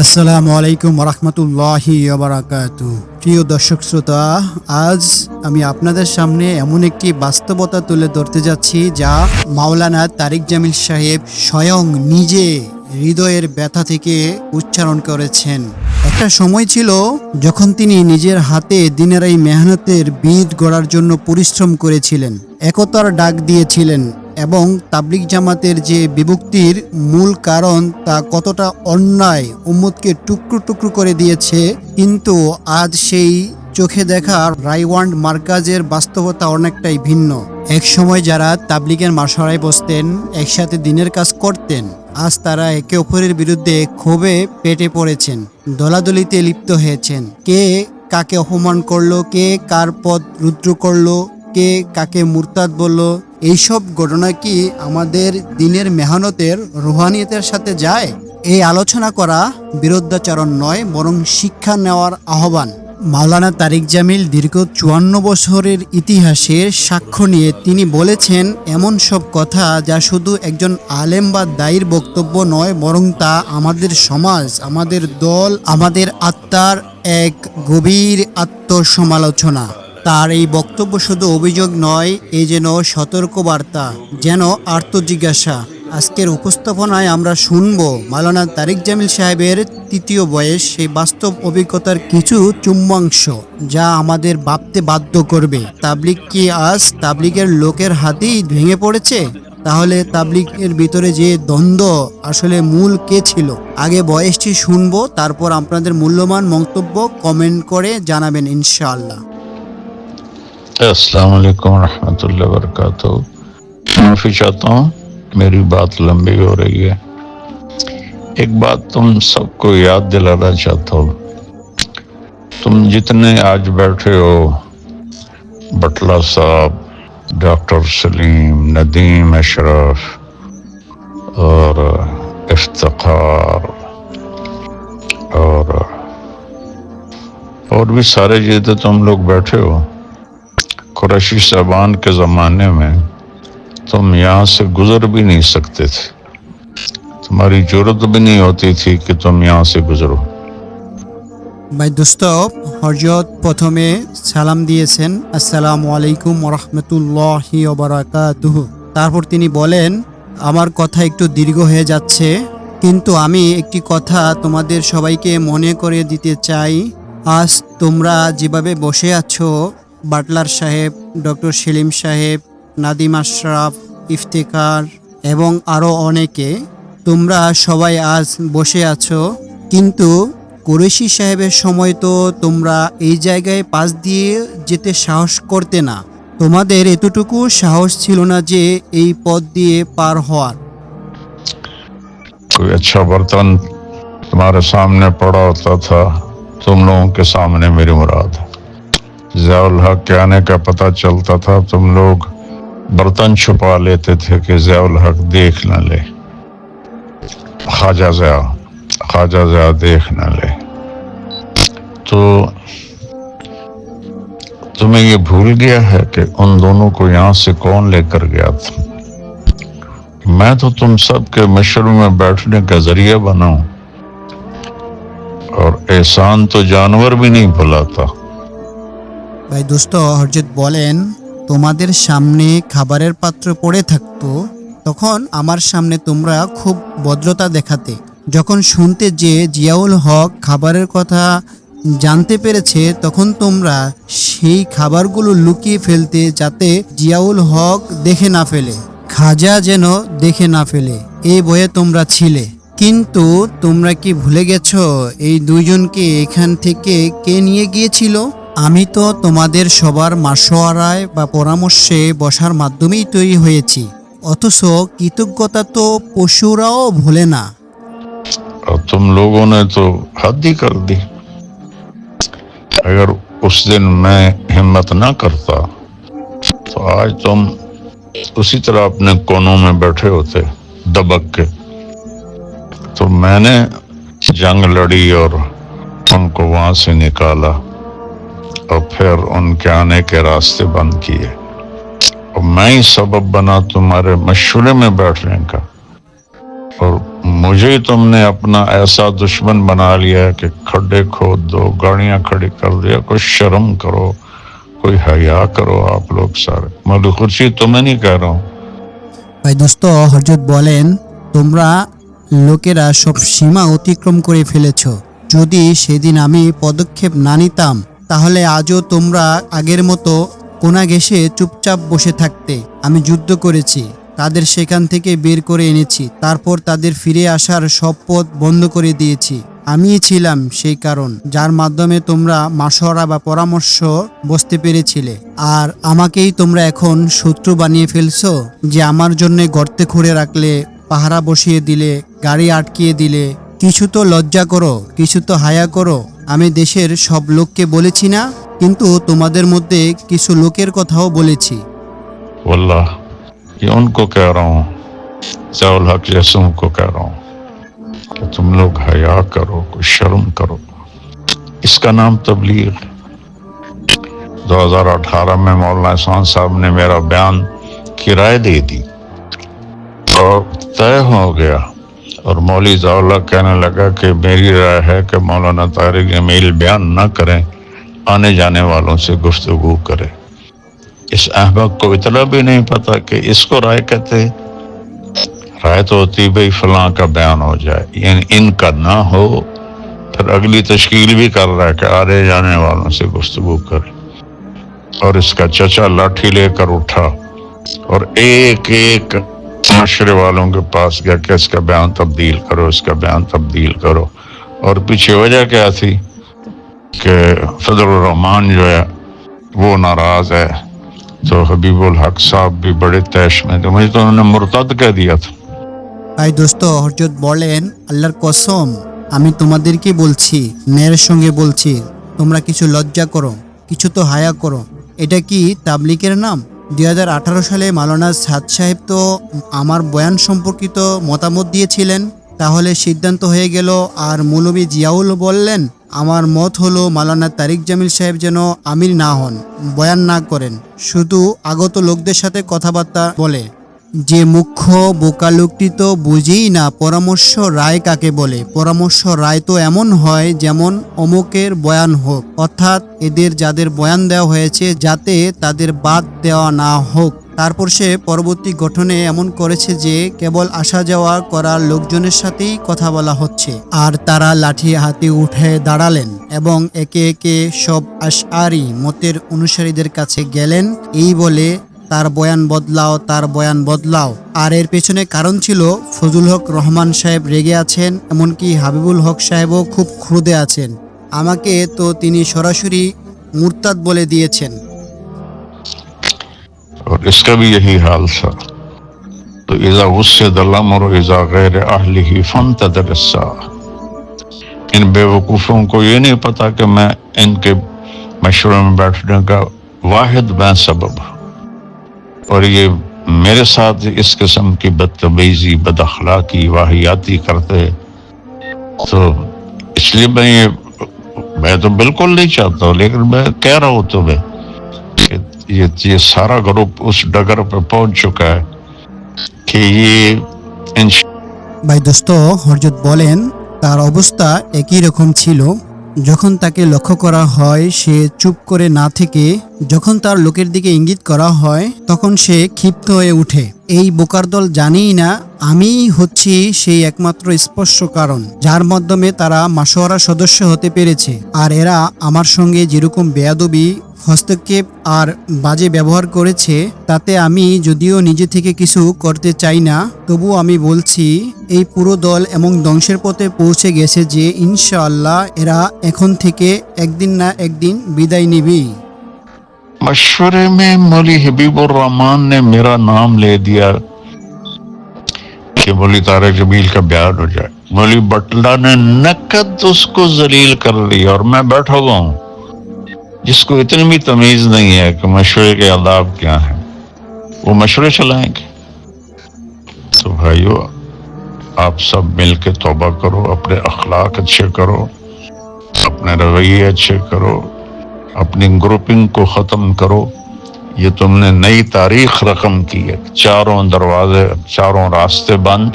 আসসালামু আলাইকুম রহমতুল্লাহি প্রিয় দর্শক শ্রোতা, আজ আমি আপনাদের সামনে এমন একটি বাস্তবতা তুলে ধরতে যাচ্ছি যা মাওলানা তারিক জামিল সাহেব স্বয়ং নিজে হৃদয়ের ব্যথা থেকে উচ্চারণ করেছেন। একটা সময় ছিল যখন তিনি নিজের হাতে দিনের এই মেহনতের বীজ গড়ার জন্য পরিশ্রম করেছিলেন। একতার ডাক দিয়েছিলেন। এবং তাবলিক জামাতের যে বিভক্তির মূল কারণ তা কতটা অন্যায় উম্মতকে টুকরো টুকরো করে দিয়েছে, কিন্তু আজ সেই চোখে দেখা রাইওয়ান্ড মার্কাজের বাস্তবতা অনেকটাই ভিন্ন। এক সময় যারা তাবলিগের মাসরায় বসতেন, একসাথে দিনের কাজ করতেন, আজ তারা একে অপরের বিরুদ্ধে ক্ষোভে পেটে পড়েছেন, দলাদলিতে লিপ্ত হয়েছেন। কে কাকে অপমান করল, কে কার পদ রুদ্র করল, কে কাকে মুরতাদ বলল এইসব ঘটনা কি আমাদের দিনের মেহনতের রুহানিয়তের সাথে যায়? এই আলোচনা করা বিরুদ্ধাচরণ নয়, বরং শিক্ষা নেওয়ার আহ্বান। মাওলানা তারিক জামিল দীর্ঘ চুয়ান্ন বছরের ইতিহাসের সাক্ষ্য নিয়ে তিনি বলেছেন, এমন সব কথা যা শুধু একজন আলেম বা দায়ীর বক্তব্য নয়, বরং তা আমাদের সমাজ, আমাদের দল, আমাদের আত্মার এক গভীর আত্মসমালোচনা। তার এই বক্তব্য শুধু অভিযোগ নয় এই যেন সতর্কবার্তা, যেন আর্তজিজ্ঞাসা আজকের উপস্থাপনায় আমরা শুনব মালানা তারিক জামিল সাহেবের তৃতীয় বয়স, সেই বাস্তব অভিজ্ঞতার কিছু চুম্বাংশ, যা আমাদের ভাবতে বাধ্য করবে। তাবলিক কি আজ তাবলিকের লোকের হাতেই ভেঙে পড়েছে? তাহলে তাবলিকের ভিতরে যে দ্বন্দ্ব আসলে মূল কে ছিল? আগে বয়সটি শুনব, তারপর আপনাদের মূল্যবান মন্তব্য কমেন্ট করে জানাবেন ইনশাআল্লাহ। السلام علیکم ورحمۃ اللہ وبرکاتہ۔ معافی چاہتا ہوں، میری بات لمبی ہو رہی ہے۔ ایک بات تم سب کو یاد دلانا چاہتا ہوں۔ تم جتنے آج بیٹھے ہو بٹلا صاحب، ڈاکٹر سلیم، ندیم اشرف اور افتخار اور اور بھی سارے جیتے تم لوگ بیٹھے ہو۔ कुरैशी साहबान के ज़माने में तुम यहाँ से गुजर भी नहीं सकते थे तुम्हारी जरूरत भी नहीं होती थी कि तुम यहाँ से गुजरो ভাই দোস্ত হরজত প্রথমে সালাম দিয়েছেন আসসালামু আলাইকুম রহমতুল্লাহি ওবরাকাতুহু তারপর তিনি বলেন আমার কথা একটু দীর্ঘ হয়ে যাচ্ছে কিন্তু আমি একটি কথা তোমাদের সবাইকে মনে করে দিতে চাই আজ তোমরা যেভাবে বসে আছো বাটলার সাহেব ডক্টর সেলিম সাহেব নাদিম আশরাফ ইফতেখার এবং আরও অনেকে তোমরা সবাই আজ বসে আছো কিন্তু কুরেশি সাহেবের সময় তো তোমরা এই জায়গায় পাশ দিয়ে যেতে সাহস করতে না তোমাদের এতটুকু সাহস ছিল না যে এই পথ দিয়ে পার হওয়ার कोई अच्छा बर्तन तुम्हारे सामने पड़ा होता था तुम लोगों के सामने मेरी मुराद ضیاء الحق کے آنے کا پتہ چلتا تھا، تم لوگ برتن چھپا لیتے تھے کہ ضیاء الحق دیکھ نہ لے۔ خواجہ ضیاء خواجہ ضیاء دیکھ نہ لے۔ تو تمہیں یہ بھول گیا ہے کہ ان دونوں کو یہاں سے کون لے کر گیا تھا؟ میں تو تم سب کے مشر میں بیٹھنے کا ذریعہ بنا ہوں اور احسان تو جانور بھی نہیں بھلاتا۔ ভাই দোস্ত হরজত বলেন, তোমাদের সামনে খাবারের পাত্র পড়ে থাকতো, তখন আমার সামনে তোমরা খুব ভদ্রতা দেখাতে। যখন শুনতে যে জিয়াউল হক খাবারের কথা জানতে পেরেছে, তখন তোমরা সেই খাবারগুলো লুকিয়ে ফেলতে যাতে জিয়াউল হক দেখে না ফেলে। খাজা যেন দেখে না ফেলে, এই বয়ে তোমরা ছিলে। কিন্তু তোমরা কি ভুলে গেছো, এই দুইজনকে এখান থেকে কে নিয়ে গিয়েছিল? আমি তো তোমাদের সবার মাসোয়ারায় বা পরামর্শে বসার মাধ্যমেই তৈরি হয়েছি অথচ কৃতজ্ঞতা তো পশুরাও ভোলে না और तुम लोगों ने तो हद ही कर दी अगर उस दिन मैं हिम्मत ना करता तो आज तुम उसी तरह अपने कोनों में बैठे होते दबक के तो मैंने जंग लड़ी और उनको वहां से निकाला اور پھر ان کے آنے کے راستے بند کیے۔ اور میں ہی سبب بنا تمہارے مشورے میں بیٹھنے کا۔ اور مجھے ہی تم نے اپنا ایسا دشمن بنا لیا ہے کہ کھڈے کھود دو گاڑیاں کھڑی کر دیا، کوئی شرم کرو، کوئی حیا کرو آپ لوگ سارے۔ مولی خرشی تمہیں نہیں کہہ رہا ہوں۔ بھائی ভাই দোস্ত হরজত বলেন তোমরা লোকেরা সব সীমা অতিক্রম করে ফেলেছ যদি সেদিন আমি পদক্ষেপ না নিতাম তাহলে আজও তোমরা আগের মতো কোনা ঘেসে চুপচাপ বসে থাকতে। আমি যুদ্ধ করেছি, তাদের সেখান থেকে বের করে এনেছি, তারপর তাদের ফিরে আসার সব পথ বন্ধ করে দিয়েছি। আমিই ছিলাম সেই কারণ, যার মাধ্যমে তোমরা মাসরা বা পরামর্শ বসতে পেরেছিলে। আর আমাকেই তোমরা এখন শত্রু বানিয়ে ফেলছো, যে আমার জন্য গর্তে খুঁড়ে রাখলে, পাহারা বসিয়ে দিলে, গাড়ি আটকিয়ে দিলে। কিছু তো লজ্জা করো, কিছু তো হায়া করো আমি দেশের সব লোককে বলেছি না কিন্তু তোমাদের মধ্যে কিছু লোকের কথাও বলেছি वल्लाह ये उनको कह रहा हूँ जयाउल हक जैसों को कह रहा हूँ कि तुम लोग हया करो कुछ शर्म करो इसका नाम तबलीग है 2018 में मौलाना एहसान साहब ने मेरा बयान की राय दे दी और तय हो गया اور مولوی ضاء کہنے لگا کہ میری رائے ہے کہ مولانا طارق جمیل بیان نہ کریں، آنے جانے والوں سے گفتگو کرے اس احمد کو اتنا بھی نہیں پتا کہ اس کو رائے کہتے، رائے تو ہوتی بھائی فلاں کا بیان ہو جائے یعنی ان کا نہ ہو، پھر اگلی تشکیل بھی کر رہا ہے کہ آنے جانے والوں سے گفتگو کرے اور اس کا چچا لاٹھی لے کر اٹھا اور ایک ایک माशरे वालों के पास गया कि इसका बयान तब्दील करो इसका बयान तब्दील करो और पीछे वजह क्या थी कि फजल रहमान जो है वो नाराज है तो हबीबुल हक साहब भी बड़े तैश में थे मुझे तो उन्होंने मुर्तद कह दिया था ভাই দোস্ত হরজত বলেন আল্লাহর কসম আমি তোমাদেরকে বলছি ন্যায়ের সঙ্গে বলছি তোমরা কিছু লজ্জা করো কিছু তো হায়া করো এটা কি তাবলিকের নাম দু হাজার আঠারো সালে মালানা সাদ সাহেব তো আমার বয়ান সম্পর্কিত মতামত দিয়েছিলেন। তাহলে সিদ্ধান্ত হয়ে গেল, আর মৌলবী জিয়াউল বললেন, আমার মত হলো মালানা তারিক জামিল সাহেব যেন আমির না হন, বয়ান না করেন। শুধু আগত লোকদের সাথে কথাবার্তা বলে। যে মুখ্য বোকা লোকটি তো বুঝেই না, পরামর্শ রায় কাকে বলে? পরামর্শ রায় তো এমন হয় যেমন অমুকের বয়ান হোক, অর্থাৎ এদের যাদের বয়ান দেওয়া হয়েছে যাতে তাদের বাদ দেওয়া না হোক। তারপর সে পরবর্তী গঠনে এমন করেছে যে, কেবল আসা যাওয়া করার লোকজনের সাথেই কথা বলা হচ্ছে। আর তারা লাঠি হাতে উঠে দাঁড়ালেন এবং একে একে সব আশআরি মতের অনুসারীদের কাছে গেলেন। এই বলে তার বয়ান বদলাও তার বয়ান বদলাও আর এর পেছনে কারণ ছিল ফজল হক রহমান সাহেব রেগে আছেন এমনকি হাবিবুল হক সাহেবও খুব ক্রোধে আছেন আমাকে তো তিনি সরাসরি মুরতাদ বলে দিয়েছেন और इसका भी यही हाल था तो इजा गुस्से दलम और इजा गैर अहल ही फन तदरसा इन बेवकूफ़ों को ये नहीं पता कि मैं इनके मशवरे में बैठने का वाहिद मैं सबब اور یہ میرے ساتھ اس قسم کی بدتمیزی بد اخلاقی واحیاتی کرتے تو اس لیے میں یہ میں تو بالکل نہیں چاہتا ہوں لیکن میں کہہ رہا ہوں تمہیں کہ یہ, یہ سارا گروپ اس ڈگر پہ پہنچ چکا ہے کہ یہ بھائی دوستو ہرجت تار তার ایک ہی رقم چھیلو۔ যখন তাকে লক্ষ্য করা হয়, সে চুপ করে না থেকে যখন তার লোকের দিকে ইঙ্গিত করা হয়, তখন সে ক্ষিপ্ত হয়ে উঠে। এই বোকার দল জানেই না, আমিই হচ্ছি সেই একমাত্র স্পর্শ কারণ, যার মাধ্যমে তারা মাসোয়ারা সদস্য হতে পেরেছে। আর এরা আমার সঙ্গে যেরকম বেয়াদবি হস্তক্ষেপ আর বাজে ব্যবহার করেছে তাতে আমি যদিও নিজে থেকে কিছু করতে চাই না তবু আমি বলছি এই পুরো দল এবং ধ্বংসের পথে পৌঁছে গেছে যে ইনশাআল্লাহ এরা এখন থেকে একদিন না একদিন বিদায় নিবেই मशवरे में मौली हबीबुर रहमान ने मेरा नाम ले दिया कि मौली तारक जमील का बयान हो जाए मौली बटला ने नकद उसको जलील कर दिया और मैं बैठा हुआ हूं جس کو اتنی بھی تمیز نہیں ہے کہ مشورے کے آداب کیا ہیں، وہ مشورے چلائیں گے۔ تو بھائیو، آپ سب مل کے توبہ کرو، اپنے اخلاق اچھے کرو، اپنے رویے اچھے کرو، اپنی گروپنگ کو ختم کرو۔ یہ تم نے نئی تاریخ رقم کی ہے۔ چاروں دروازے، چاروں راستے بند،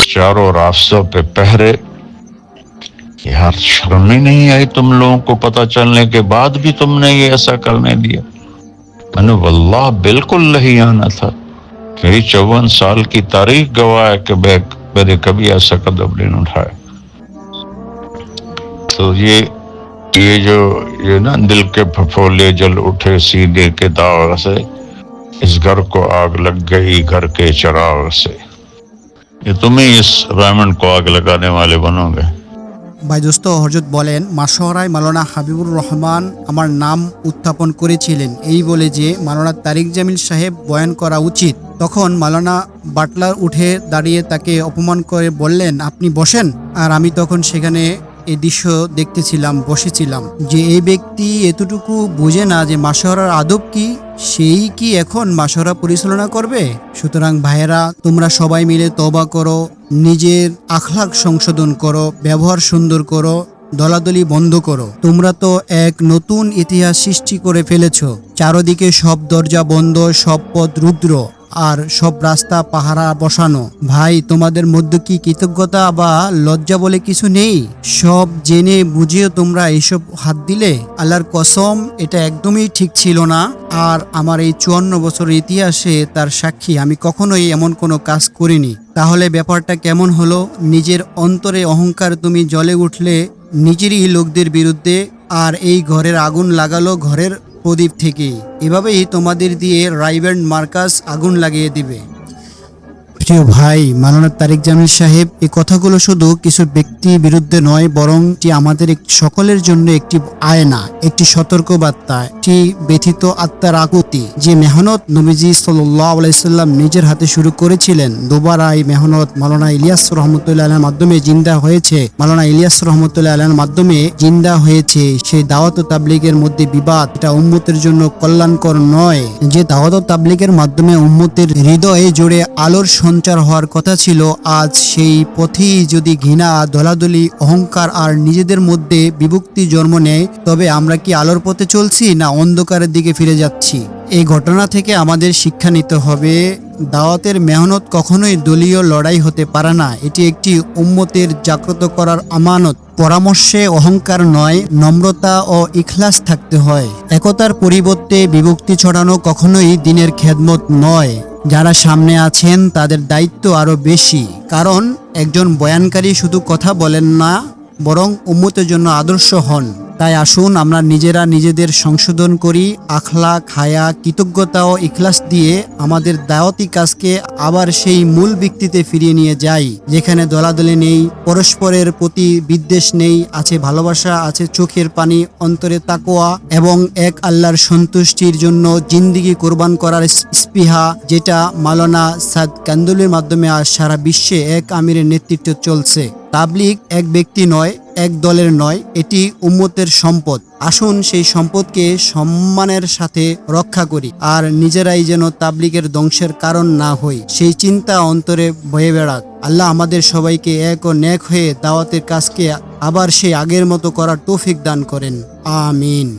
چاروں راستوں پہ پہرے۔ یار شرم ہی نہیں آئی تم لوگوں کو پتہ چلنے کے بعد بھی تم نے یہ ایسا کرنے دیا۔ میں نے واللہ بالکل نہیں آنا تھا۔ میری چون سال کی تاریخ گواہ ہے کہ میں میں نے کبھی ایسا قدم نہیں اٹھایا۔ تو یہ یہ جو، یہ نا دل کے پھپھولے جل اٹھے سینے کے داغ سے، اس گھر کو آگ لگ گئی گھر کے چراغ سے۔ یہ تمہیں اس رائمنڈ کو آگ لگانے والے بنو گے۔ দোস্ত হরজত বলেন মাসহরায় মালানা হাবিবুর রহমান আমার নাম উত্থাপন করেছিলেন। এই বলে যে মালানা তারিক জামিল সাহেব বয়ান করা উচিত। তখন মালানা বাটলার উঠে দাঁড়িয়ে তাকে অপমান করে বললেন, আপনি বসেন। আর আমি তখন সেখানে এই দৃশ্য দেখতেছিলাম, বসেছিলাম। যে এই ব্যক্তি এতটুকু বুঝে না যে মাসহরার আদব কি সেই কি এখন বাসরা পরিচালনা করবে? সুতরাং ভাইয়েরা, তোমরা সবাই মিলে তবা করো, নিজের আখলাক সংশোধন করো, ব্যবহার সুন্দর করো, দলাদলি বন্ধ করো। তোমরা তো এক নতুন ইতিহাস সৃষ্টি করে ফেলেছ। চারদিকে সব দরজা বন্ধ, সব পথ রুদ্র। আর সব রাস্তা পাহারা বসানো। ভাই, তোমাদের মধ্যে কি কৃতজ্ঞতা বা লজ্জা বলে কিছু নেই? সব জেনে বুঝিয়ে তোমরা এইসব হাত দিলে? আল্লাহর কসম, এটা একদমই ঠিক ছিল না। আর আমার এই চুয়ান্ন বছরের ইতিহাসে তার সাক্ষী আমি কখনোই এমন কোনো কাজ করিনি। তাহলে ব্যাপারটা কেমন হলো? নিজের অন্তরে অহংকার তুমি জলে উঠলে নিজেরই লোকদের বিরুদ্ধে, আর এই ঘরের আগুন লাগালো ঘরের প্রদীপ থেকে এভাবেই তোমাদের দিয়ে রাইব্যান্ড মার্কাস আগুন লাগিয়ে দিবে। প্রিয় ভাই মালানা তারিক জামিল সাহেব, এই কথাগুলো শুধু কিছু ব্যক্তি বিরুদ্ধে নয়, বরং এটি আমাদের সকলের জন্য একটি আয়না, একটি সতর্কবার্তা, একটি ব্যথিত আত্মার আকুতি, যে মেহনত নবীজি সাল্লাম নিজের হাতে শুরু করেছিলেন। দুবারা এই মেহনত মালানা ইলিয়াস রহমতুল্লাহ আলহের মাধ্যমে জিন্দা হয়েছে। মালানা ইলিয়াস রহমতুল্লাহ আলহের মাধ্যমে জিন্দা হয়েছে। সেই দাওয়াত তাবলিগের মধ্যে বিবাদ, এটা উম্মতের জন্য কল্যাণকর নয়। যে দাওয়াত তাবলিগের মাধ্যমে উম্মতের হৃদয়ে জুড়ে আলোর সঞ্চার হওয়ার কথা ছিল, আজ সেই পথেই যদি ঘৃণা, দলাদলি, অহংকার আর নিজেদের মধ্যে বিভক্তি জন্ম নেয়, তবে আমরা কি আলোর পথে চলছি না অন্ধকারের দিকে ফিরে যাচ্ছি? এই ঘটনা থেকে আমাদের শিক্ষা নিতে হবে, দাওয়াতের মেহনত কখনোই দলীয় লড়াই হতে পারে না। এটি একটি উম্মতের জাগ্রত করার আমানত। পরামর্শে অহংকার নয়, নম্রতা ও ইখলাস থাকতে হয়। একতার পরিবর্তে বিভক্তি ছড়ানো কখনোই দিনের খেদমত নয়। যারা সামনে আছেন, তাদের দায়িত্ব আরও বেশি। কারণ, একজন বয়ানকারী শুধু কথা বলেন না বরং উম্মতের জন্য আদর্শ হন। তাই আসুন আমরা নিজেরা নিজেদের সংশোধন করি আখলা খায়া কৃতজ্ঞতা ও ইখলাস দিয়ে আমাদের দাওয়াতি কাজকে আবার সেই মূল ব্যক্তিতে ফিরিয়ে নিয়ে যাই। যেখানে দলাদলি নেই, পরস্পরের প্রতি বিদ্বেষ নেই, আছে ভালোবাসা, আছে চোখের পানি, অন্তরে তাকোয়া এবং এক আল্লাহর সন্তুষ্টির জন্য জিন্দিগি কোরবান করার স্পৃহা যেটা মালানা সাদ কান্দুলের মাধ্যমে আজ সারা বিশ্বে এক আমিরের নেতৃত্বে চলছে। তাবলিগ এক ব্যক্তি নয়, এক দলের নয়, এটি উম্মতের সম্পদ। আসুন সেই সম্পদকে সম্মানের সাথে রক্ষা করি, আর নিজেরাই যেন তাবলিগের ধ্বংসের কারণ না হই। সেই চিন্তা অন্তরে বয়ে বেড়াক। আল্লাহ আমাদের সবাইকে এক ও ন্যাক হয়ে দাওয়াতের কাজকে আবার সেই আগের মতো করার তৌফিক দান করেন। আমিন।